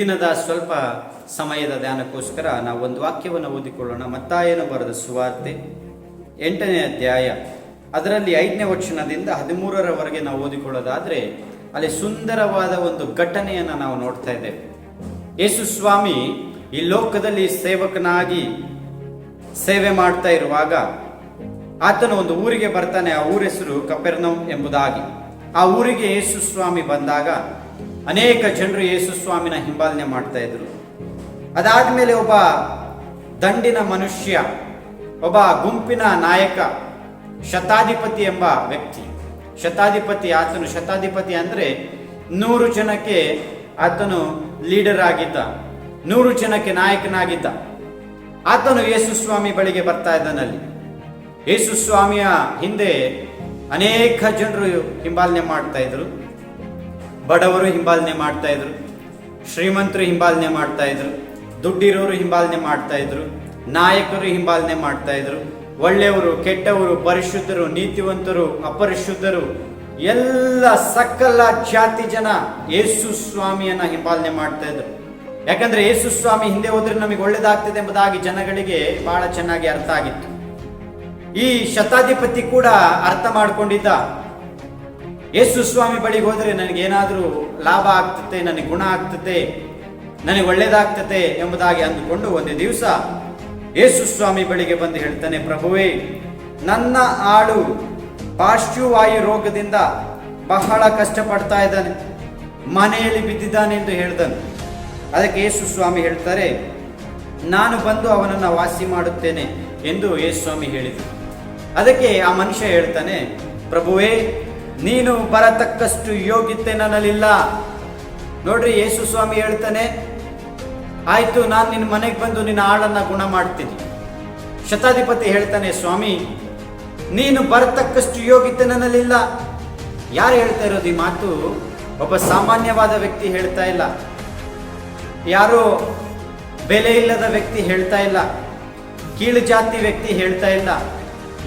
ದಿನದ ಸ್ವಲ್ಪ ಸಮಯದ ಧ್ಯಾನಕ್ಕೋಸ್ಕರ ನಾವು ಒಂದು ವಾಕ್ಯವನ್ನು ಓದಿಕೊಳ್ಳೋಣ. ಮತ್ತಾಯನ ಬರೆದ ಸುವಾರ್ತೆ ಎಂಟನೇ ಅಧ್ಯಾಯ. ಅದರಲ್ಲಿ ಐದನೇ ವಚನದಿಂದ ಹದಿಮೂರರವರೆಗೆ ನಾವು ಓದಿಕೊಳ್ಳೋದಾದರೆ ಅಲ್ಲಿ ಸುಂದರವಾದ ಒಂದು ಘಟನೆಯನ್ನು ನಾವು ನೋಡ್ತಾ ಇದ್ದೇವೆ. ಯೇಸು ಸ್ವಾಮಿ ಈ ಲೋಕದಲ್ಲಿ ಸೇವಕನಾಗಿ ಸೇವೆ ಮಾಡ್ತಾ ಇರುವಾಗ ಆತನು ಒಂದು ಊರಿಗೆ ಬರ್ತಾನೆ. ಆ ಊರ ಹೆಸರು ಕಪೆರ್ನೌ ಎಂಬುದಾಗಿ. ಆ ಊರಿಗೆ ಯೇಸು ಸ್ವಾಮಿ ಬಂದಾಗ ಅನೇಕ ಜನರು ಯೇಸು ಸ್ವಾಮಿನ ಹಿಂಬಾಲನೆ ಮಾಡ್ತಾ ಇದ್ರು. ಅದಾದ್ಮೇಲೆ ಒಬ್ಬ ದಂಡಿನ ಮನುಷ್ಯ, ಒಬ್ಬ ಗುಂಪಿನ ನಾಯಕ, ಶತಾಧಿಪತಿ ಎಂಬ ವ್ಯಕ್ತಿ. ಶತಾಧಿಪತಿ ಆತನು, ಶತಾಧಿಪತಿ ಅಂದ್ರೆ ನೂರು ಜನಕ್ಕೆ ಆತನು ಲೀಡರ್ ಆಗಿದ್ದ, ನೂರು ಜನಕ್ಕೆ ನಾಯಕನಾಗಿದ್ದ. ಆತನು ಯೇಸು ಸ್ವಾಮಿ ಬಳಿಗೆ ಬರ್ತಾ ಇದ್ದಾನಲ್ಲಿ. ಯೇಸು ಸ್ವಾಮಿಯ ಹಿಂದೆ ಅನೇಕ ಜನರು ಹಿಂಬಾಲನೆ ಮಾಡ್ತಾ ಇದ್ರು. ಬಡವರು ಹಿಂಬಾಲನೆ ಮಾಡ್ತಾ ಇದ್ರು, ಶ್ರೀಮಂತರು ಹಿಂಬಾಲನೆ ಮಾಡ್ತಾ ಇದ್ರು, ದುಡ್ಡಿರೋರು ಹಿಂಬಾಲನೆ ಮಾಡ್ತಾ ಇದ್ರು, ನಾಯಕರು ಹಿಂಬಾಲನೆ ಮಾಡ್ತಾ ಇದ್ರು, ಒಳ್ಳೆಯವರು, ಕೆಟ್ಟವರು, ಪರಿಶುದ್ಧರು, ನೀತಿವಂತರು, ಅಪರಿಶುದ್ಧರು, ಎಲ್ಲ ಸಕಲ ಜಾತಿ ಜನ ಯೇಸು ಸ್ವಾಮಿಯನ್ನ ಹಿಂಬಾಲನೆ ಮಾಡ್ತಾ ಇದ್ರು. ಯಾಕಂದ್ರೆ ಯೇಸು ಸ್ವಾಮಿ ಹಿಂದೆ ಹೋದ್ರೆ ನಮಗೆ ಒಳ್ಳೇದಾಗ್ತದೆ ಎಂಬುದಾಗಿ ಜನಗಳಿಗೆ ಬಹಳ ಚೆನ್ನಾಗಿ ಅರ್ಥ ಆಗಿತ್ತು. ಈ ಶತಾಧಿಪತಿ ಕೂಡ ಅರ್ಥ ಮಾಡ್ಕೊಂಡಿದ್ದ. ಯೇಸು ಸ್ವಾಮಿ ಬಳಿಗೆ ಹೋದರೆ ನನಗೆ ಏನಾದರೂ ಲಾಭ ಆಗ್ತದೆ, ನನಗೆ ಗುಣ ಆಗ್ತದೆ, ನನಗೆ ಒಳ್ಳೇದಾಗ್ತತೆ ಎಂಬುದಾಗಿ ಅಂದುಕೊಂಡು ಒಂದು ದಿವಸ ಯೇಸು ಸ್ವಾಮಿ ಬಳಿಗೆ ಬಂದು ಹೇಳ್ತಾನೆ, ಪ್ರಭುವೇ, ನನ್ನ ಆಳು ಪಾರ್ಶ್ವವಾಯು ರೋಗದಿಂದ ಬಹಳ ಕಷ್ಟಪಡ್ತಾ ಇದ್ದಾನೆ, ಮನೆಯಲ್ಲಿ ಬಿದ್ದಿದ್ದಾನೆ ಎಂದು ಹೇಳ್ದನು. ಅದಕ್ಕೆ ಯೇಸು ಸ್ವಾಮಿ ಹೇಳ್ತಾರೆ, ನಾನು ಬಂದು ಅವನನ್ನು ವಾಸಿ ಮಾಡುತ್ತೇನೆ ಎಂದು ಯೇಸು ಸ್ವಾಮಿ ಹೇಳಿದರು. ಅದಕ್ಕೆ ಆ ಮನುಷ್ಯ ಹೇಳ್ತಾನೆ, ಪ್ರಭುವೇ ನೀನು ಬರತಕ್ಕಷ್ಟು ಯೋಗ್ಯತೆ ನನ್ನಲ್ಲಿಲ್ಲ. ನೋಡ್ರಿ, ಯೇಸು ಸ್ವಾಮಿ ಹೇಳ್ತಾನೆ, ಆಯ್ತು, ನಾನು ನಿನ್ನ ಮನೆಗೆ ಬಂದು ನಿನ್ನ ಆಳನ್ನ ಗುಣ ಮಾಡ್ತೀನಿ. ಶತಾಧಿಪತಿ ಹೇಳ್ತಾನೆ, ಸ್ವಾಮಿ, ನೀನು ಬರತಕ್ಕಷ್ಟು ಯೋಗ್ಯತೆ ನನ್ನಲ್ಲಿಲ್ಲ. ಯಾರು ಹೇಳ್ತಾ ಇರೋದು ಈ ಮಾತು? ಒಬ್ಬ ಸಾಮಾನ್ಯವಾದ ವ್ಯಕ್ತಿ ಹೇಳ್ತಾ ಇಲ್ಲ. ಯಾರೋ ಬೆಲೆ ಇಲ್ಲದ ವ್ಯಕ್ತಿ ಹೇಳ್ತಾ ಇಲ್ಲ. ಕೀಳು ಜಾತಿ ವ್ಯಕ್ತಿ ಹೇಳ್ತಾ ಇಲ್ಲ.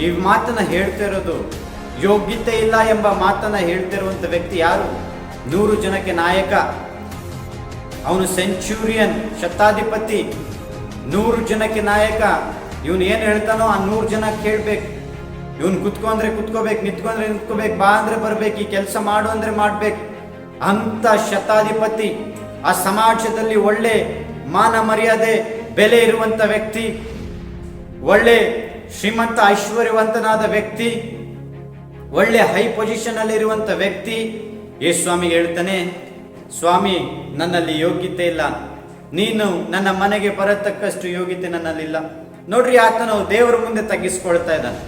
ಈ ಮಾತನ್ನ ಹೇಳ್ತಾ ಇರೋದು ಯೋಗ್ಯತೆ ಇಲ್ಲ ಎಂಬ ಮಾತನ್ನ ಹೇಳ್ತಿರುವಂತ ವ್ಯಕ್ತಿ ಯಾರು? ನೂರು ಜನಕ್ಕೆ ನಾಯಕ, ಅವನು ಸೆಂಚುರಿಯನ್, ಶತಾಧಿಪತಿ. ನೂರು ಜನಕ್ಕೆ ನಾಯಕ. ಇವನು ಏನು ಹೇಳ್ತಾನೋ ಆ ನೂರು ಜನ ಕೇಳ್ಬೇಕು. ಇವನು ಕುತ್ಕೊಂಡ್ರೆ ಕುತ್ಕೋಬೇಕು, ನಿಂತ್ಕೊಂಡ್ರೆ ನಿಂತ್ಕೋಬೇಕು, ಬಾ ಅಂದ್ರೆ ಬರ್ಬೇಕು, ಈ ಕೆಲಸ ಮಾಡು ಅಂದ್ರೆ ಮಾಡ್ಬೇಕು. ಅಂತ ಶತಾಧಿಪತಿ, ಆ ಸಮಾಜದಲ್ಲಿ ಒಳ್ಳೆ ಮಾನ ಮರ್ಯಾದೆ, ಬೆಲೆ ಇರುವಂತ ವ್ಯಕ್ತಿ, ಒಳ್ಳೆ ಶ್ರೀಮಂತ ಐಶ್ವರ್ಯವಂತನಾದ ವ್ಯಕ್ತಿ ಒಳ್ಳೆ ಹೈ ಪೊಸಿಷನ್ ಅಲ್ಲಿ ಇರುವಂತ ವ್ಯಕ್ತಿ ಯೇಸು ಸ್ವಾಮಿ ಹೇಳ್ತಾನೆ, ಸ್ವಾಮಿ, ನನ್ನಲ್ಲಿ ಯೋಗ್ಯತೆ ಇಲ್ಲ. ನೀನು ನನ್ನ ಮನೆಗೆ ಬರತಕ್ಕಷ್ಟು ಯೋಗ್ಯತೆ ನನ್ನಲ್ಲಿಲ್ಲ ನೋಡ್ರಿ, ಆತನು ದೇವರ ಮುಂದೆ ತಗ್ಗಿಸ್ಕೊಳ್ತಾ ಇದ್ದಾನೆ.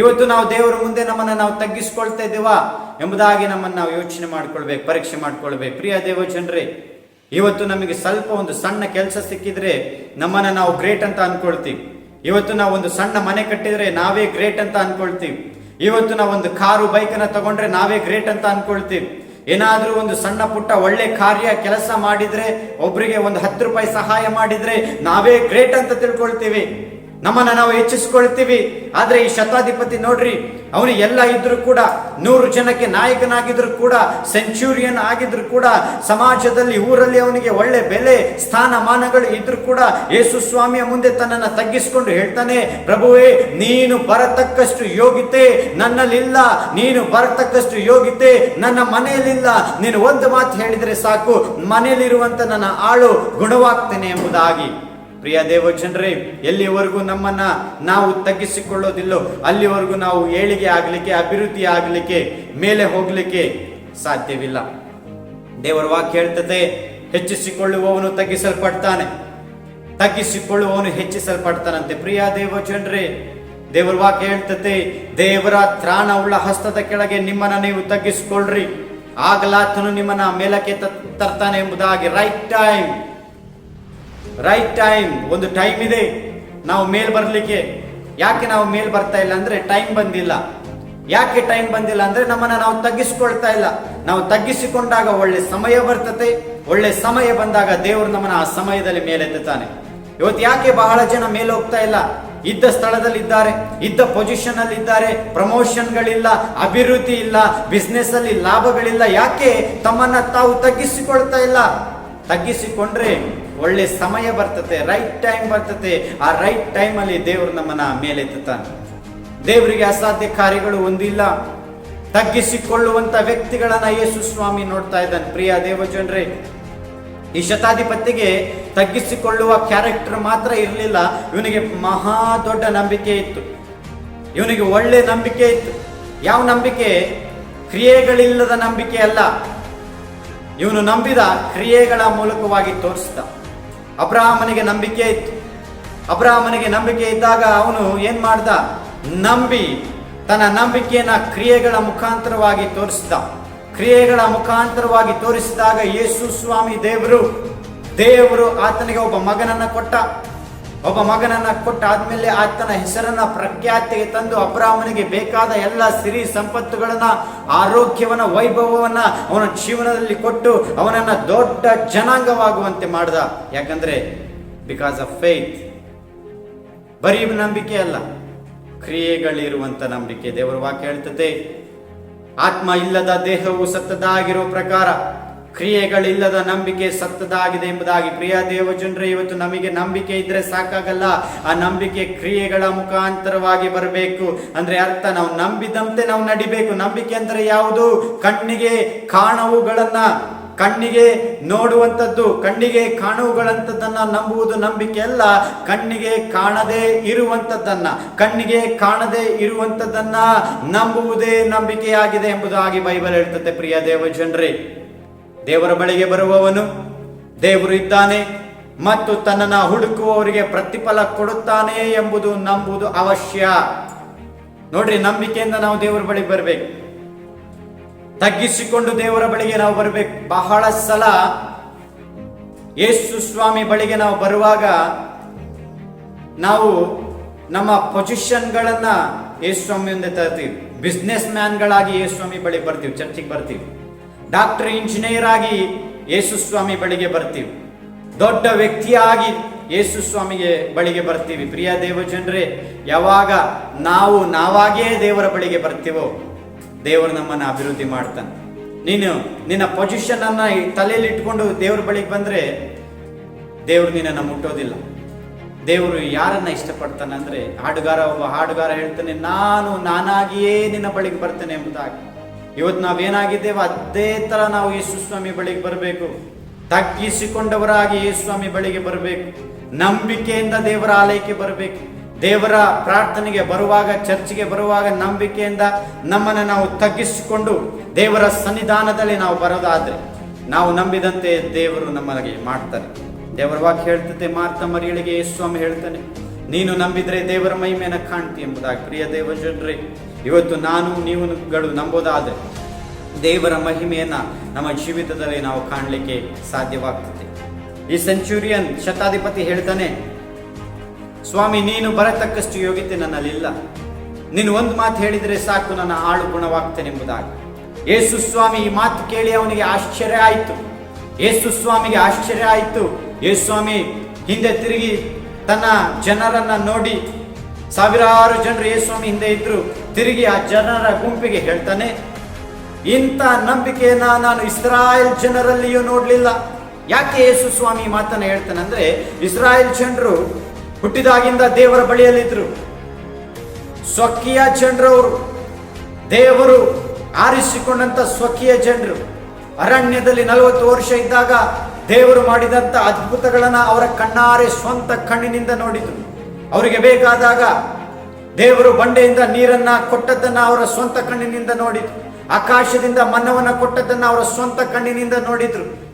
ಇವತ್ತು ನಾವು ದೇವರ ಮುಂದೆ ನಮ್ಮನ್ನು ನಾವು ತಗ್ಗಿಸ್ಕೊಳ್ತಾ ಇದ್ದೇವಾ ಎಂಬುದಾಗಿ ನಮ್ಮನ್ನು ನಾವು ಯೋಚನೆ ಮಾಡ್ಕೊಳ್ಬೇಕು, ಪರೀಕ್ಷೆ ಮಾಡ್ಕೊಳ್ಬೇಕು. ಪ್ರಿಯ ದೇವ ಜನರೇ, ಇವತ್ತು ನಮಗೆ ಸ್ವಲ್ಪ ಒಂದು ಸಣ್ಣ ಕೆಲಸ ಸಿಕ್ಕಿದ್ರೆ ನಮ್ಮನ್ನು ನಾವು ಗ್ರೇಟ್ ಅಂತ ಅನ್ಕೊಳ್ತೀವಿ. ಇವತ್ತು ನಾವು ಒಂದು ಸಣ್ಣ ಮನೆ ಕಟ್ಟಿದ್ರೆ ನಾವೇ ಗ್ರೇಟ್ ಅಂತ ಅನ್ಕೊಳ್ತೀವಿ. ಇವತ್ತು ನಾವು ಒಂದು ಕಾರು ಬೈಕನ್ನ ತಗೊಂಡ್ರೆ ನಾವೇ ಗ್ರೇಟ್ ಅಂತ ಅನ್ಕೊಳ್ತೀವಿ. ಏನಾದರೂ ಒಂದು ಸಣ್ಣ ಪುಟ್ಟ ಒಳ್ಳೆ ಕಾರ್ಯ ಕೆಲಸ ಮಾಡಿದ್ರೆ ಒಬ್ಬರಿಗೆ ಒಂದು ಹತ್ತು ರೂಪಾಯಿ ಸಹಾಯ ಮಾಡಿದ್ರೆ ನಾವೇ ಗ್ರೇಟ್ ಅಂತ ತಿಳ್ಕೊಳ್ತೀವಿ. ನಮ್ಮನ್ನ ನಾವು ಹೆಚ್ಚಿಸ್ಕೊಳ್ತೀವಿ. ಆದ್ರೆ ಈ ಶತಾಧಿಪತಿ ನೋಡ್ರಿ, ಅವನು ಎಲ್ಲ ಇದ್ರು ಕೂಡ, ನೂರು ಜನಕ್ಕೆ ನಾಯಕನಾಗಿದ್ರು ಕೂಡ ಸೆಂಚುರಿಯನ್ ಆಗಿದ್ರು ಕೂಡ, ಸಮಾಜದಲ್ಲಿ, ಊರಲ್ಲಿ ಅವನಿಗೆ ಒಳ್ಳೆ ಬೆಲೆ, ಸ್ಥಾನಮಾನಗಳು ಇದ್ರು ಕೂಡ, ಯೇಸು ಸ್ವಾಮಿಯ ಮುಂದೆ ತನ್ನನ್ನು ತಗ್ಗಿಸಿಕೊಂಡು ಹೇಳ್ತಾನೆ, ಪ್ರಭುವೇ, ನೀನು ಬರತಕ್ಕಷ್ಟು ಯೋಗ್ಯತೆ ನನ್ನಲ್ಲಿಲ್ಲ, ನೀನು ಬರತಕ್ಕಷ್ಟು ಯೋಗ್ಯತೆ ನನ್ನ ಮನೆಯಲ್ಲಿಲ್ಲ. ನೀನು ಒಂದು ಮಾತು ಹೇಳಿದರೆ ಸಾಕು, ಮನೆಯಲ್ಲಿರುವಂತ ನನ್ನ ಆಳು ಗುಣವಾಗ್ತೇನೆ ಎಂಬುದಾಗಿ. ಪ್ರಿಯ ದೇವಜನರೇ, ಎಲ್ಲಿವರೆಗೂ ನಮ್ಮನ್ನ ನಾವು ತಗ್ಗಿಸಿಕೊಳ್ಳೋದಿಲ್ಲೋ, ಅಲ್ಲಿವರೆಗೂ ನಾವು ಏಳಿಗೆ ಆಗಲಿಕ್ಕೆ, ಅಭಿವೃದ್ಧಿ ಆಗಲಿಕ್ಕೆ, ಮೇಲೆ ಹೋಗಲಿಕ್ಕೆ ಸಾಧ್ಯವಿಲ್ಲ. ದೇವರ ವಾಕ್ಯ ಹೇಳ್ತದೆ ಹೆಚ್ಚಿಸಿಕೊಳ್ಳುವವನು ತಗ್ಗಿಸಲ್ಪಡ್ತಾನೆ. ತಗ್ಗಿಸಿಕೊಳ್ಳುವವನು ಹೆಚ್ಚಿಸಲ್ಪಡ್ತಾನಂತೆ. ಪ್ರಿಯ ದೇವ ಜನರೇ ದೇವರ ವಾಕ್ಯ ಹೇಳ್ತತೆ, ದೇವರ ತ್ರಾಣವುಳ್ಳ ಹಸ್ತದ ಕೆಳಗೆ ನಿಮ್ಮನ್ನ ನೀವು ತಗ್ಗಿಸಿಕೊಳ್ಳ್ರಿ ಆಗಲಾತನು ನಿಮ್ಮನ್ನ ಮೇಲಕ್ಕೆ ತರ್ತಾನೆ ಎಂಬುದಾಗಿ ರೈಟ್ ಟೈಮ್ ರೈಟ್ ಟೈಮ್ ಒಂದು ಟೈಮ್ ಇದೆ. ನಾವು ಮೇಲ್ ಬರಲಿಕ್ಕೆ. ಯಾಕೆ ನಾವು ಮೇಲ್ ಬರ್ತಾ ಇಲ್ಲ ಅಂದ್ರೆ ಟೈಮ್ ಬಂದಿಲ್ಲ. ಯಾಕೆ ಟೈಮ್ ಬಂದಿಲ್ಲ ಅಂದ್ರೆ ನಮ್ಮನ್ನ ನಾವು ತಗ್ಗಿಸ್ಕೊಳ್ತಾ ಇಲ್ಲ. ನಾವು ತಗ್ಗಿಸಿಕೊಂಡಾಗ ಒಳ್ಳೆ ಸಮಯ ಬರ್ತತೆ. ಒಳ್ಳೆ ಸಮಯ ಬಂದಾಗ ದೇವರು ನಮ್ಮನ್ನ ಆ ಸಮಯದಲ್ಲಿ ಮೇಲೆತ್ತಾನೆ ಇವತ್ತು ಯಾಕೆ ಬಹಳ ಜನ ಮೇಲೆ ಹೋಗ್ತಾ ಇಲ್ಲ? ಇದ್ದ ಸ್ಥಳದಲ್ಲಿ ಇದ್ದಾರೆ ಇದ್ದ ಪೊಸಿಷನ್ ಅಲ್ಲಿ ಇದ್ದಾರೆ ಪ್ರಮೋಷನ್ಗಳಿಲ್ಲ ಅಭಿವೃದ್ಧಿ ಇಲ್ಲ ಬಿಸ್ನೆಸ್ ಅಲ್ಲಿ ಲಾಭಗಳಿಲ್ಲ. ಯಾಕೆ ತಮ್ಮನ್ನ ತಾವು ತಗ್ಗಿಸಿಕೊಳ್ತಾ ಇಲ್ಲ? ತಗ್ಗಿಸಿಕೊಂಡ್ರೆ ಒಳ್ಳೆ ಸಮಯ ಬರ್ತತೆ ರೈಟ್ ಟೈಮ್ ಬರ್ತತೆ. ಆ ರೈಟ್ ಟೈಮಲ್ಲಿ ದೇವರು ನಮ್ಮನ್ನ ಮೇಲೆತ್ತಾನೆ ದೇವರಿಗೆ ಅಸಾಧ್ಯ ಕಾರ್ಯಗಳು ಒಂದಿಲ್ಲ. ತಗ್ಗಿಸಿಕೊಳ್ಳುವಂತ ವ್ಯಕ್ತಿಗಳನ್ನ ಯೇಸು ಸ್ವಾಮಿ ನೋಡ್ತಾ ಇದ್ದಾನೆ. ಪ್ರಿಯ ದೇವಜನರೇ, ಈ ಶತಾಧಿಪತಿಗೆ ತಗ್ಗಿಸಿಕೊಳ್ಳುವ ಕ್ಯಾರೆಕ್ಟರ್ ಮಾತ್ರ ಇರಲಿಲ್ಲ. ಇವನಿಗೆ ಮಹಾ ದೊಡ್ಡ ನಂಬಿಕೆ ಇತ್ತು. ಇವನಿಗೆ ಒಳ್ಳೆ ನಂಬಿಕೆ ಇತ್ತು. ಯಾವ ನಂಬಿಕೆ? ಕ್ರಿಯೆಗಳಿಲ್ಲದ ನಂಬಿಕೆ ಅಲ್ಲ. ಇವನು ನಂಬಿದ ಕ್ರಿಯೆಗಳ ಮೂಲಕವಾಗಿ ತೋರಿಸಿದ. ಅಬ್ರಾಹ್ಮನಿಗೆ ನಂಬಿಕೆ ಇತ್ತು. ಅಬ್ರಾಹ್ಮನಿಗೆ ನಂಬಿಕೆ ಇದ್ದಾಗ ಅವನು ಏನ್ ಮಾಡ್ದ? ನಂಬಿ ತನ್ನ ನಂಬಿಕೆಯನ್ನ ಕ್ರಿಯೆಗಳ ಮುಖಾಂತರವಾಗಿ ತೋರಿಸಿದ. ಕ್ರಿಯೆಗಳ ಮುಖಾಂತರವಾಗಿ ತೋರಿಸಿದಾಗ ಯೇಸು ಸ್ವಾಮಿ ದೇವರು ದೇವರು ಆತನಿಗೆ ಒಬ್ಬ ಮಗನನ್ನ ಕೊಟ್ಟ. ಒಬ್ಬ ಮಗನನ್ನ ಕೊಟ್ಟಾದ್ಮೇಲೆ ಆತನ ಹೆಸರನ್ನ ಪ್ರಖ್ಯಾತಿಗೆ ತಂದು ಅಬ್ರಾಹ್ಮನಿಗೆ ಬೇಕಾದ ಎಲ್ಲ ಸಿರಿ ಸಂಪತ್ತುಗಳನ್ನ, ಆರೋಗ್ಯವನ್ನ, ವೈಭವವನ್ನ ಅವನ ಜೀವನದಲ್ಲಿ ಕೊಟ್ಟು ಅವನನ್ನ ದೊಡ್ಡ ಜನಾಂಗವಾಗುವಂತೆ ಮಾಡ್ದ. ಯಾಕಂದ್ರೆ ಬಿಕಾಸ್ ಆಫ್ ಫೇತ್ ಬರೀ ನಂಬಿಕೆ ಅಲ್ಲ, ಕ್ರಿಯೆಗಳಿರುವಂತ ನಂಬಿಕೆ. ದೇವರ ವಾಕ್ಯ ಹೇಳ್ತದೆ, ಆತ್ಮ ಇಲ್ಲದ ದೇಹವು ಸತ್ತದಾಗಿರೋ ಪ್ರಕಾರ ಕ್ರಿಯೆಗಳಿಲ್ಲದ ನಂಬಿಕೆ ಸತ್ತದಾಗಿದೆ ಎಂಬುದಾಗಿ. ಪ್ರಿಯ ದೇವಜನರೇ, ಇವತ್ತು ನಮಗೆ ನಂಬಿಕೆ ಇದ್ರೆ ಸಾಕಾಗಲ್ಲ. ಆ ನಂಬಿಕೆ ಕ್ರಿಯೆಗಳ ಮುಖಾಂತರವಾಗಿ ಬರಬೇಕು. ಅಂದ್ರೆ ಅರ್ಥ, ನಾವು ನಂಬಿದಂತೆ ನಾವು ನಡಿಬೇಕು. ನಂಬಿಕೆ ಅಂದ್ರೆ ಯಾವುದು? ಕಣ್ಣಿಗೆ ಕಾಣವುಗಳನ್ನ, ಕಣ್ಣಿಗೆ ನೋಡುವಂಥದ್ದು. ಕಣ್ಣಿಗೆ ಕಾಣುವುಗಳಂಥದ್ದನ್ನ ನಂಬುವುದು ನಂಬಿಕೆ ಅಲ್ಲ. ಕಣ್ಣಿಗೆ ಕಾಣದೇ ಇರುವಂಥದ್ದನ್ನ, ಕಣ್ಣಿಗೆ ಕಾಣದೇ ಇರುವಂಥದ್ದನ್ನ ನಂಬುವುದೇ ನಂಬಿಕೆಯಾಗಿದೆ ಎಂಬುದಾಗಿ ಬೈಬಲ್ ಹೇಳ್ತದೆ ಪ್ರಿಯ ದೇವಜನರೇ ದೇವರ ಬಳಿಗೆ ಬರುವವನು ದೇವರು ಇದ್ದಾನೆ ಮತ್ತು ತನ್ನನ್ನು ಹುಡುಕುವವರಿಗೆ ಪ್ರತಿಫಲ ಕೊಡುತ್ತಾನೆ ಎಂಬುದು ನಂಬುವುದು ಅವಶ್ಯ. ನೋಡ್ರಿ, ನಂಬಿಕೆಯಿಂದ ನಾವು ದೇವರ ಬಳಿಗೆ ಬರಬೇಕು. ತಗ್ಗಿಸಿಕೊಂಡು ದೇವರ ಬಳಿಗೆ ನಾವು ಬರಬೇಕು. ಬಹಳ ಸಲ ಯೇಸು ಸ್ವಾಮಿ ಬಳಿಗೆ ನಾವು ಬರುವಾಗ ನಾವು ನಮ್ಮ ಪೊಸಿಷನ್ಗಳನ್ನ ಯೇಸು ಸ್ವಾಮಿ ಮುಂದೆ ತರ್ತೀವಿ. ಬಿಸ್ನೆಸ್ ಮ್ಯಾನ್ಗಳಾಗಿ ಯೇಸು ಸ್ವಾಮಿ ಬಳಿ ಬರ್ತೀವಿ, ಚರ್ಚಿಗೆ ಬರ್ತೀವಿ. ಡಾಕ್ಟರ್ ಇಂಜಿನಿಯರ್ ಆಗಿ ಯೇಸುಸ್ವಾಮಿ ಬಳಿಗೆ ಬರ್ತೀವಿ. ದೊಡ್ಡ ವ್ಯಕ್ತಿಯಾಗಿ ಯೇಸುಸ್ವಾಮಿಗೆ ಬಳಿಗೆ ಬರ್ತೀವಿ. ಪ್ರಿಯ ದೇವಜನರೇ, ಯಾವಾಗ ನಾವು ನಾವಾಗಿಯೇ ದೇವರ ಬಳಿಗೆ ಬರ್ತೀವೋ, ದೇವರು ನಮ್ಮನ್ನ ಅಭಿವೃದ್ಧಿ ಮಾಡ್ತಾನೆ. ನೀನು ನಿನ್ನ ಪೊಸಿಷನ್ ಅನ್ನ ತಲೆಯಲ್ಲಿ ಇಟ್ಕೊಂಡು ದೇವ್ರ ಬಳಿಗೆ ಬಂದ್ರೆ ದೇವರು ನಿನ್ನನ್ನು ಮುಟ್ಟೋದಿಲ್ಲ. ದೇವರು ಯಾರನ್ನ ಇಷ್ಟಪಡ್ತಾನೆ ಅಂದ್ರೆ, ಹಾಡುಗಾರ ಒಬ್ಬ ಹಾಡುಗಾರ ಹೇಳ್ತಾನೆ, ನಾನು ನಾನಾಗಿಯೇ ನಿನ್ನ ಬಳಿಗೆ ಬರ್ತೇನೆ ಎಂಬುದಾಗಿ. ಇವತ್ತು ನಾವೇನಾಗಿದ್ದೇವೆ ಅದೇ ತರ ನಾವು ಯೇಸು ಸ್ವಾಮಿ ಬಳಿಗೆ ಬರಬೇಕು. ತಗ್ಗಿಸಿಕೊಂಡವರಾಗಿ ಯೇಸು ಸ್ವಾಮಿ ಬಳಿಗೆ ಬರಬೇಕು. ನಂಬಿಕೆಯಿಂದ ದೇವರ ಆಲಯಕ್ಕೆ ಬರಬೇಕು. ದೇವರ ಪ್ರಾರ್ಥನೆಗೆ ಬರುವಾಗ, ಚರ್ಚಿಗೆ ಬರುವಾಗ ನಂಬಿಕೆಯಿಂದ ನಮ್ಮನ್ನು ನಾವು ತಗ್ಗಿಸಿಕೊಂಡು ದೇವರ ಸನ್ನಿಧಾನದಲ್ಲಿ ನಾವು ಬರೋದಾದರೆ ನಾವು ನಂಬಿದಂತೆ ದೇವರು ನಮಗೆ ಮಾಡ್ತಾರೆ ದೇವರ ವಾಕ್ಯ ಹೇಳ್ತದೆ ಮಾರ್ತ ಮರಿಯಳಿಗೆ ಯೇಸು ಸ್ವಾಮಿ ಹೇಳ್ತಾನೆ. ನೀನು ನಂಬಿದ್ರೆ ದೇವರ ಮಹಿಮೆಯನ್ನು ಕಾಣ್ತಿ ಎಂಬುದಾಗಿ. ಪ್ರಿಯ ದೇವ ಜನರೇ, ಇವತ್ತು ನಾನು ನೀವುಗಳು ನಂಬೋದಾದರೆ ದೇವರ ಮಹಿಮೆಯನ್ನು ನಮ್ಮ ಜೀವಿತದಲ್ಲಿ ನಾವು ಕಾಣಲಿಕ್ಕೆ ಸಾಧ್ಯವಾಗ್ತದೆ. ಈ ಸೆಂಚುರಿಯನ್ ಶತಾಧಿಪತಿ ಹೇಳ್ತಾನೆ, ಸ್ವಾಮಿ, ನೀನು ಬರತಕ್ಕಷ್ಟು ಯೋಗ್ಯತೆ ನನ್ನಲ್ಲಿಲ್ಲ. ನೀನು ಒಂದು ಮಾತು ಹೇಳಿದರೆ ಸಾಕು, ನನ್ನ ಆಳು ಗುಣವಾಗ್ತೇನೆ ಎಂಬುದಾಗಿ. ಯೇಸು ಸ್ವಾಮಿ, ಈ ಮಾತು ಕೇಳಿ ಅವನಿಗೆ ಆಶ್ಚರ್ಯ ಆಯಿತು. ಯೇಸು ಸ್ವಾಮಿಗೆ ಆಶ್ಚರ್ಯ ಆಯಿತು. ಯೇಸು ಸ್ವಾಮಿ, ಹಿಂದೆ ತಿರುಗಿ ತನ್ನ ಜನರನ್ನ ನೋಡಿ ಸಾವಿರಾರು ಜನರು ಯೇಸು ಸ್ವಾಮಿ ಹಿಂದೆ ಇದ್ರು. ತಿರುಗಿ ಆ ಜನರ ಗುಂಪಿಗೆ ಹೇಳ್ತಾನೆ, ಇಂಥ ನಂಬಿಕೆಯನ್ನ ನಾನು ಇಸ್ರಾಯೇಲ್ ಜನರಲ್ಲಿಯೂ ನೋಡಲಿಲ್ಲ. ಯಾಕೆ ಯೇಸು ಸ್ವಾಮಿ ಮಾತನ್ನ ಹೇಳ್ತಾನೆ ಅಂದ್ರೆ, ಇಸ್ರಾಯೇಲ್ ಜನರು ಹುಟ್ಟಿದಾಗಿಂದ ದೇವರ ಬಳಿಯಲ್ಲಿದ್ರು. ಸ್ವಕೀಯ ಜನರವರು ದೇವರು ಆರಿಸಿಕೊಂಡಂತ ಸ್ವಕೀಯ ಜನರು. ಅರಣ್ಯದಲ್ಲಿ ನಲವತ್ತು ವರ್ಷ ಇದ್ದಾಗ ದೇವರು ಮಾಡಿದಂತ ಅದ್ಭುತಗಳನ್ನು ಅವರ ಕಣ್ಣಾರೆ ಸ್ವಂತ ಕಣ್ಣಿನಿಂದ ನೋಡಿದ್ರು. ಅವರಿಗೆ ಬೇಕಾದಾಗ ದೇವರು ಬಂಡೆಯಿಂದ ನೀರನ್ನ ಕೊಟ್ಟದ್ದನ್ನ ಅವರ ಸ್ವಂತ ಕಣ್ಣಿನಿಂದ ನೋಡಿದ್ರು. ಆಕಾಶದಿಂದ ಮನ್ನವನ್ನ ಕೊಟ್ಟದ್ದನ್ನ ಅವರ ಸ್ವಂತ ಕಣ್ಣಿನಿಂದ ನೋಡಿದ್ರು.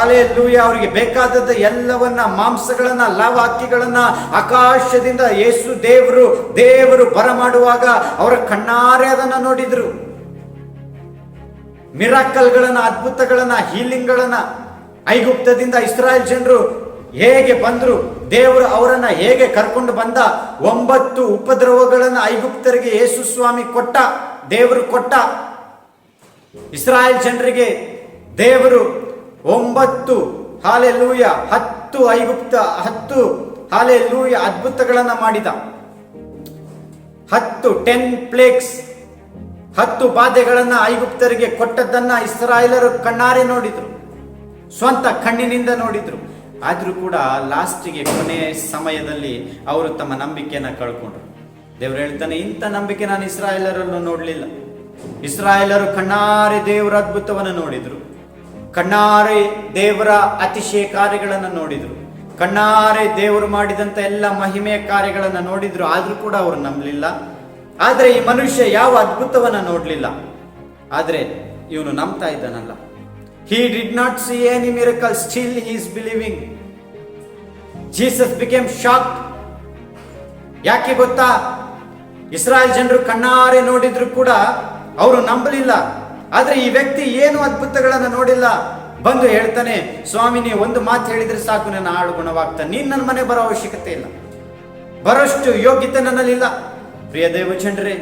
ಅಲೆ ಲೂಯ ಅವರಿಗೆ ಬೇಕಾದದ್ದು ಎಲ್ಲವನ್ನ, ಮಾಂಸಗಳನ್ನ ಲವಾಕ್ಯಗಳನ್ನ ಆಕಾಶದಿಂದ ಯೇಸು ದೇವರು ದೇವರು ಬರಮಾಡುವಾಗ ಅವರ ಕಣ್ಣಾರೆ ಅದನ್ನ ನೋಡಿದ್ರು. ಮಿರಾಕಲ್ಗಳನ್ನ, ಅದ್ಭುತಗಳನ್ನ, ಹೀಲಿಂಗ್ಗಳನ್ನ ಐಗುಪ್ತದಿಂದ ಇಸ್ರಾಯೇಲ್ ಜನರು ಹೇಗೆ ಬಂದರು, ದೇವರು ಅವರನ್ನು ಹೇಗೆ ಕರ್ಕೊಂಡು ಬಂದ, ಒಂಬತ್ತು ಉಪದ್ರವಗಳನ್ನು ಐಗುಪ್ತರಿಗೆ ಯೇಸು ಸ್ವಾಮಿ ಕೊಟ್ಟ, ದೇವರು ಕೊಟ್ಟ. ಇಸ್ರಾಯೇಲ್ ಜನರಿಗೆ ದೇವರು ಒಂಬತ್ತು ಹಾಲೆ ಲೂಯ ಹತ್ತು ಐಗುಪ್ತ, ಹತ್ತು ಹಾಲೆ ಲೂಯ ಅದ್ಭುತಗಳನ್ನು ಮಾಡಿದ. ಹತ್ತು ಟೆನ್ ಪ್ಲೇಕ್ಸ್, ಹತ್ತು ಬಾಧೆಗಳನ್ನು ಐಗುಪ್ತರಿಗೆ ಕೊಟ್ಟದ್ದನ್ನ ಇಸ್ರಾಯೇಲರು ಕಣ್ಣಾರೆ ನೋಡಿದ್ರು. ಸ್ವಂತ ಕಣ್ಣಿನಿಂದ ನೋಡಿದ್ರು. ಆದರೂ ಕೂಡ ಲಾಸ್ಟಿಗೆ ಕೊನೆ ಸಮಯದಲ್ಲಿ ಅವರು ತಮ್ಮ ನಂಬಿಕೆಯನ್ನು ಕಳ್ಕೊಂಡ್ರು. ದೇವರು ಹೇಳ್ತಾನೆ, ಇಂಥ ನಂಬಿಕೆ ನಾನು ಇಸ್ರಾಯೇಲರನ್ನು ನೋಡಲಿಲ್ಲ. ಇಸ್ರಾಯೇಲರು ಕಣ್ಣಾರೆ ದೇವರ ಅದ್ಭುತವನ್ನು ನೋಡಿದ್ರು. ಕಣ್ಣಾರೆ ದೇವರ ಅತಿಶಯ ಕಾರ್ಯಗಳನ್ನು ನೋಡಿದ್ರು. ಕಣ್ಣಾರೆ ದೇವರು ಮಾಡಿದಂಥ ಎಲ್ಲ ಮಹಿಮೆಯ ಕಾರ್ಯಗಳನ್ನು ನೋಡಿದ್ರು. ಆದರೂ ಕೂಡ ಅವರು ನಂಬಲಿಲ್ಲ. ಆದರೆ ಈ ಮನುಷ್ಯ ಯಾವ ಅದ್ಭುತವನ್ನು ನೋಡಲಿಲ್ಲ. ಆದರೆ ಇವನು ನಂಬ್ತಾ ಇದ್ದಾನಲ್ಲ. He did not see any miracle still he is believing Jesus became shock ಯಾಕೆ ಗೊತ್ತಾ? ಇಸ್ರಾಯೇಲ್ ಜನರು ಕಣ್ಣಾರೆ ನೋಡಿದ್ರು ಕೂಡ ಅವರು ನಂಬಲಿಲ್ಲ. ಆದ್ರೆ ಈ ವ್ಯಕ್ತಿ ಏನು ಅದ್ಭುತಗಳನ್ನು ನೋಡಿಲ್ಲ. ಬಂದು ಹೇಳ್ತಾನೆ, ಸ್ವಾಮಿ, ನೀವು ಒಂದು ಮಾತು ಹೇಳಿದ್ರೆ ಸಾಕು, ನನ್ನ ಆಳು ಗುಣವಾಗ್ತಾನೆ. ನೀನ್ ನನ್ನ ಮನೆ ಬರೋ ಅವಶ್ಯಕತೆ ಇಲ್ಲ. ಬರೋಷ್ಟು ಯೋಗ್ಯತೆ ನನ್ನಲ್ಲಿಲ್ಲ. ಪ್ರಿಯ ದೇವಚಂಡ್ರೆ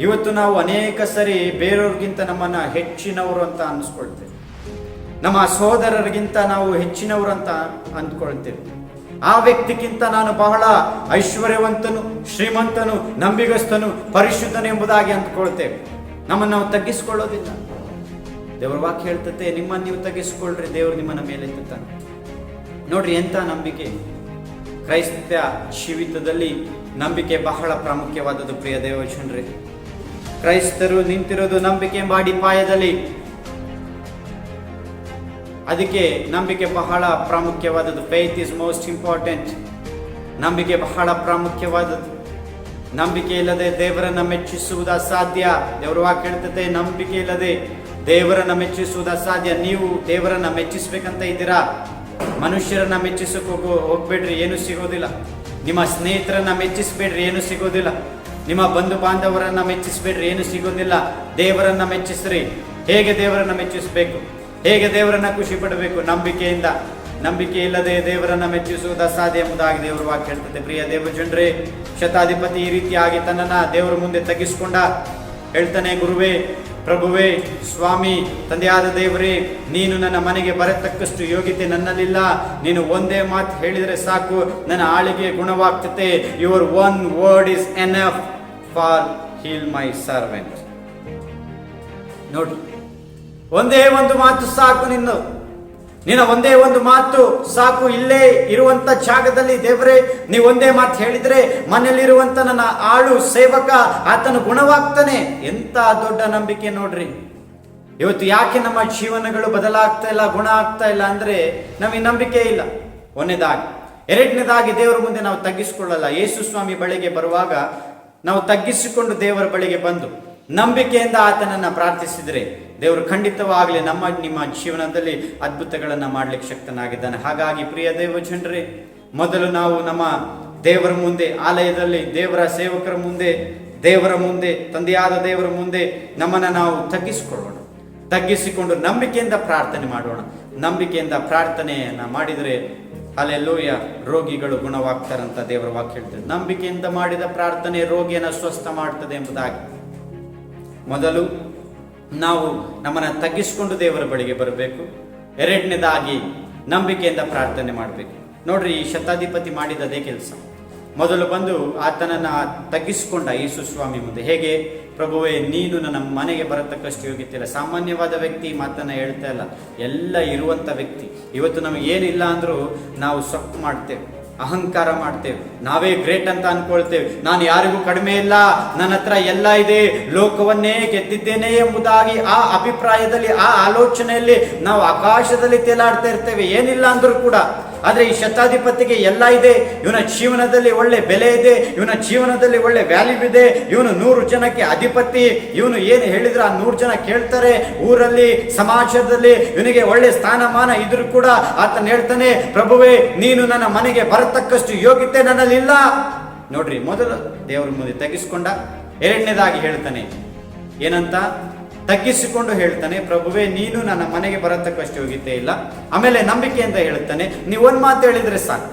ಇವತ್ತು ನಾವು ಅನೇಕ ಸರಿ ಬೇರೆಯವ್ರಿಗಿಂತ ನಮ್ಮನ್ನ ಹೆಚ್ಚಿನವರು ಅಂತ ಅನ್ಸ್ಕೊಳ್ತೇವೆ. ನಮ್ಮ ಸೋದರರಿಗಿಂತ ನಾವು ಹೆಚ್ಚಿನವರು ಅಂತ ಅಂದ್ಕೊಳ್ತೇವೆ. ಆ ವ್ಯಕ್ತಿಗಿಂತ ನಾನು ಬಹಳ ಐಶ್ವರ್ಯವಂತನು, ಶ್ರೀಮಂತನು, ನಂಬಿಗಸ್ತನು, ಪರಿಶುದ್ಧನು ಎಂಬುದಾಗಿ ಅಂದ್ಕೊಳ್ತೇವೆ. ನಮ್ಮನ್ನು ನಾವು ತಗ್ಗಿಸ್ಕೊಳ್ಳೋದಿಲ್ಲ. ದೇವರ ವಾಕ್ಯ ಹೇಳ್ತತೆ, ನಿಮ್ಮನ್ನು ನೀವು ತಗ್ಗಿಸ್ಕೊಳ್ರಿ ದೇವರು ನಿಮ್ಮನ್ನ ಮೇಲೆ ಎತ್ತುತ್ತಾನೆ ನೋಡ್ರಿ, ಎಂಥ ನಂಬಿಕೆ. ಕ್ರೈಸ್ತ ಜೀವಿತದಲ್ಲಿ ನಂಬಿಕೆ ಬಹಳ ಪ್ರಾಮುಖ್ಯವಾದದ್ದು, ಪ್ರಿಯ ದೇವಚನ್ರಿ ಕ್ರೈಸ್ತರು ನಿಂತಿರೋದು ನಂಬಿಕೆ ಎಂಬ ಅಡಿಪಾಯದಲ್ಲಿ ಅದಕ್ಕೆ ನಂಬಿಕೆ ಬಹಳ ಪ್ರಾಮುಖ್ಯವಾದದ್ದು. ಫೇತ್ ಇಸ್ ಮೋಸ್ಟ್ ಇಂಪಾರ್ಟೆಂಟ್ ನಂಬಿಕೆ ಬಹಳ ಪ್ರಾಮುಖ್ಯವಾದದ್ದು. ನಂಬಿಕೆ ಇಲ್ಲದೆ ದೇವರನ್ನ ಮೆಚ್ಚಿಸುವುದು ಅಸಾಧ್ಯ. ದೇವರ ವಾಕ್ಯ ಹೇಳ್ತದೆ, ನಂಬಿಕೆ ಇಲ್ಲದೆ ದೇವರನ್ನ ಮೆಚ್ಚಿಸುವುದು ಅಸಾಧ್ಯ. ನೀವು ದೇವರನ್ನ ಮೆಚ್ಚಿಸ್ಬೇಕಂತ ಇದ್ದೀರಾ? ಮನುಷ್ಯರನ್ನ ಮೆಚ್ಚಿಸೋಕೆ ಹೋಗೋ, ಹೋಗ್ಬೇಡ್ರಿ, ಏನು ಸಿಗೋದಿಲ್ಲ. ನಿಮ್ಮ ಸ್ನೇಹಿತರನ್ನ ಮೆಚ್ಚಿಸ್ಬೇಡ್ರಿ, ಏನು ಸಿಗೋದಿಲ್ಲ. ನಿಮ್ಮ ಬಂಧು ಬಾಂಧವರನ್ನ ಮೆಚ್ಚಿಸ್ಬೇಡ್ರಿ, ಏನು ಸಿಗೋದಿಲ್ಲ. ದೇವರನ್ನ ಮೆಚ್ಚಿಸ್ರಿ. ಹೇಗೆ ದೇವರನ್ನ ಮೆಚ್ಚಿಸಬೇಕು? ಹೇಗೆ ದೇವರನ್ನ ಖುಷಿ ಪಡಬೇಕು? ನಂಬಿಕೆಯಿಂದ. ನಂಬಿಕೆ ಇಲ್ಲದೆ ದೇವರನ್ನ ಮೆಚ್ಚಿಸುವುದು ಅಸಾಧ್ಯ ಎಂಬುದಾಗಿ ದೇವರ ವಾಕ್ಯ ಹೇಳ್ತದೆ ಪ್ರಿಯ ದೇವಜನರೇ, ಶತಾಧಿಪತಿ ಈ ರೀತಿಯಾಗಿ ತನ್ನನ್ನ ದೇವರ ಮುಂದೆ ತಗ್ಗಿಸಿಕೊಂಡ ಹೇಳ್ತಾನೆ, ಗುರುವೇ, ಪ್ರಭುವೇ, ಸ್ವಾಮಿ, ತಂದೆಯಾದ ದೇವರೇ, ನೀನು ನನ್ನ ಮನೆಗೆ ಬರತಕ್ಕಷ್ಟು ಯೋಗ್ಯತೆ ನನ್ನಲ್ಲಿಲ್ಲ. ನೀನು ಒಂದೇ ಮಾತು ಹೇಳಿದರೆ ಸಾಕು. ನನ್ನ ಆಳಿಗೆ ಗುಣವಾಗ್ತತೆ your one word is enough for heal my servant ನೋಡಿ ಒಂದೇ ಒಂದು ಮಾತು ಸಾಕು ನಿನ್ನ. ನಿನ್ನ ಒಂದೇ ಒಂದು ಮಾತು ಸಾಕು ಇಲ್ಲೇ ಇರುವಂತ ಜಾಗದಲ್ಲಿ ದೇವರೇ ನೀವು ಒಂದೇ ಮಾತು ಹೇಳಿದ್ರೆ ಮನೆಯಲ್ಲಿರುವಂತ ನನ್ನ ಆಳು ಸೇವಕ ಆತನು ಗುಣವಾಗ್ತಾನೆ ಎಂತ ದೊಡ್ಡ ನಂಬಿಕೆ ನೋಡ್ರಿ. ಇವತ್ತು ಯಾಕೆ ನಮ್ಮ ಜೀವನಗಳು ಬದಲಾಗ್ತಾ ಇಲ್ಲ, ಗುಣ ಆಗ್ತಾ ಇಲ್ಲ ಅಂದ್ರೆ ನಮಗೆ ನಂಬಿಕೆ ಇಲ್ಲ. ಒಂದನೇದಾಗಿ, ಎರಡನೇದಾಗಿ ದೇವರ ಮುಂದೆ ನಾವು ತಗ್ಗಿಸಿಕೊಳ್ಳಲ್ಲ. ಯೇಸು ಸ್ವಾಮಿ ಬಳಿಗೆ ಬರುವಾಗ ನಾವು ತಗ್ಗಿಸಿಕೊಂಡು ದೇವರ ಬಳಿಗೆ ಬಂದು ನಂಬಿಕೆಯಿಂದ ಆತನನ್ನು ಪ್ರಾರ್ಥಿಸಿದರೆ ದೇವರು ಖಂಡಿತವಾಗಲಿ ನಮ್ಮ, ನಿಮ್ಮ ಜೀವನದಲ್ಲಿ ಅದ್ಭುತಗಳನ್ನು ಮಾಡ್ಲಿಕ್ಕೆ ಶಕ್ತನಾಗಿದ್ದಾನೆ. ಹಾಗಾಗಿ ಪ್ರಿಯ ದೇವ ಜನರೇ ಮೊದಲು ನಾವು ನಮ್ಮ ದೇವರ ಮುಂದೆ, ಆಲಯದಲ್ಲಿ ದೇವರ ಸೇವಕರ ಮುಂದೆ, ದೇವರ ಮುಂದೆ, ತಂದೆಯಾದ ದೇವರ ಮುಂದೆ ನಮ್ಮನ್ನು ನಾವು ತಗ್ಗಿಸಿಕೊಳ್ಳೋಣ. ತಗ್ಗಿಸಿಕೊಂಡು ನಂಬಿಕೆಯಿಂದ ಪ್ರಾರ್ಥನೆ ಮಾಡೋಣ. ನಂಬಿಕೆಯಿಂದ ಪ್ರಾರ್ಥನೆಯನ್ನ ಮಾಡಿದರೆ ಅಲ್ಲೆಲ್ಲೂಯ ರೋಗಿಗಳು ಗುಣವಾಗ್ತಾರಂತ ದೇವರ ವಾಕ್ಯ ಹೇಳ್ತದೆ. ನಂಬಿಕೆಯಿಂದ ಮಾಡಿದ ಪ್ರಾರ್ಥನೆ ರೋಗಿಯನ್ನು ಸ್ವಸ್ಥ ಮಾಡ್ತದೆ ಎಂಬುದಾಗಿ. ಮೊದಲು ನಾವು ನಮ್ಮನ್ನು ತಗ್ಗಿಸಿಕೊಂಡು ದೇವರ ಬಳಿಗೆ ಬರಬೇಕು. ಎರಡನೇದಾಗಿ ನಂಬಿಕೆಯಿಂದ ಪ್ರಾರ್ಥನೆ ಮಾಡಬೇಕು. ನೋಡ್ರಿ, ಈ ಶತಾಧಿಪತಿ ಮಾಡಿದದೇ ಕೆಲಸ. ಮೊದಲು ಬಂದು ಆತನನ್ನು ತಗ್ಗಿಸಿಕೊಂಡ ಯೇಸು ಸ್ವಾಮಿ ಮುಂದೆ. ಹೇಗೆ? ಪ್ರಭುವೇ, ನೀನು ನನ್ನ ಮನೆಗೆ ಬರತಕ್ಕಷ್ಟು ಯೋಗ್ಯತೆ ಇಲ್ಲ. ಸಾಮಾನ್ಯವಾದ ವ್ಯಕ್ತಿ ಮಾತನ್ನು ಹೇಳ್ತಾ ಇಲ್ಲ. ಎಲ್ಲ ಇರುವಂಥ ವ್ಯಕ್ತಿ. ಇವತ್ತು ನಮಗೇನಿಲ್ಲ ಅಂದ್ರೂ ನಾವು ಸೊಪ್ಪು ಮಾಡ್ತೇವೆ. ಅಹಂಕಾರ ಮಾಡ್ತೇವೆ. ನಾವೇ ಗ್ರೇಟ್ ಅಂತ ಅನ್ಕೊಳ್ತೇವೆ. ನಾನು ಯಾರಿಗೂ ಕಡಿಮೆ ಇಲ್ಲ. ನನ್ನ ಹತ್ರ ಎಲ್ಲ ಇದೆ. ಲೋಕವನ್ನೇ ಗೆದ್ದಿದ್ದೇನೆ ಎಂಬುದಾಗಿ ಆ ಅಭಿಪ್ರಾಯದಲ್ಲಿ, ಆ ಆಲೋಚನೆಯಲ್ಲಿ ನಾವು ಆಕಾಶದಲ್ಲಿ ತೇಲಾಡ್ತಾ ಇರ್ತೇವೆ. ಏನಿಲ್ಲ ಅಂದ್ರೂ ಕೂಡ ಆದ್ರೆ ಈ ಶತಾಧಿಪತಿಗೆ ಎಲ್ಲ ಇದೆ. ಇವನ ಜೀವನದಲ್ಲಿ ಒಳ್ಳೆ ಬೆಲೆ ಇದೆ. ಇವನ ಜೀವನದಲ್ಲಿ ಒಳ್ಳೆ ವ್ಯಾಲ್ಯೂ ಇದೆ. ಇವನು ನೂರು ಜನಕ್ಕೆ ಅಧಿಪತಿ. ಇವನು ಏನು ಹೇಳಿದ್ರೆ ಆ ನೂರು ಜನ ಕೇಳ್ತಾರೆ. ಊರಲ್ಲಿ, ಸಮಾಜದಲ್ಲಿ ಇವನಿಗೆ ಒಳ್ಳೆ ಸ್ಥಾನಮಾನ ಇದ್ರೂ ಕೂಡ ಆತನ ಹೇಳ್ತಾನೆ, ಪ್ರಭುವೇ, ನೀನು ನನ್ನ ಮನೆಗೆ ಬರತಕ್ಕಷ್ಟು ಯೋಗ್ಯತೆ ನನ್ನಲ್ಲಿಲ್ಲ. ನೋಡ್ರಿ, ಮೊದಲು ದೇವರ ಮುಂದೆ ತೆಗೆಸ್ಕೊಂಡ. ಎರಡನೇದಾಗಿ ಹೇಳ್ತಾನೆ, ಏನಂತ? ತಗ್ಗಿಸಿಕೊಂಡು ಹೇಳ್ತಾನೆ, ಪ್ರಭುವೇ, ನೀನು ನನ್ನ ಮನೆಗೆ ಬರತಕ್ಕಷ್ಟು ಯೋಗ್ಯತೆ ಇಲ್ಲ. ಆಮೇಲೆ ನಂಬಿಕೆಯಿಂದ ಹೇಳ್ತಾನೆ, ನೀವು ಒಂದ್ ಮಾತು ಹೇಳಿದ್ರೆ ಸಾಕು.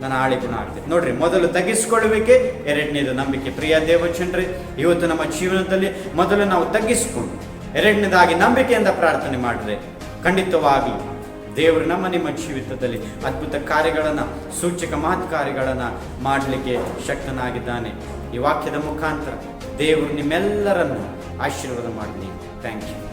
ನನ್ನ ಆಳಿ ಗುಣ ಆಗ್ತದೆ. ನೋಡ್ರಿ, ಮೊದಲು ತಗ್ಗಿಸಿಕೊಳ್ಳುವಿಕೆ, ಎರಡನೇದು ನಂಬಿಕೆ. ಪ್ರಿಯ ದೇವಚನ್ರಿ ಇವತ್ತು ನಮ್ಮ ಜೀವನದಲ್ಲಿ ಮೊದಲು ನಾವು ತಗ್ಗಿಸಿಕೊಂಡು, ಎರಡನೇದಾಗಿ ನಂಬಿಕೆಯಿಂದ ಪ್ರಾರ್ಥನೆ ಮಾಡಿದ್ರೆ ಖಂಡಿತವಾಗಿ ದೇವರು ನಮ್ಮ, ನಿಮ್ಮ ಜೀವಿತದಲ್ಲಿ ಅದ್ಭುತ ಕಾರ್ಯಗಳನ್ನ, ಸೂಚಕ ಮಹತ್ ಕಾರ್ಯಗಳನ್ನ ಮಾಡಲಿಕ್ಕೆ ಶಕ್ತನಾಗಿದ್ದಾನೆ. ಈ ವಾಕ್ಯದ ಮುಖಾಂತರ ದೇವರು ನಿಮ್ಮೆಲ್ಲರನ್ನು ಆಶೀರ್ವಾದ ಮಾಡಲಿ Thank you.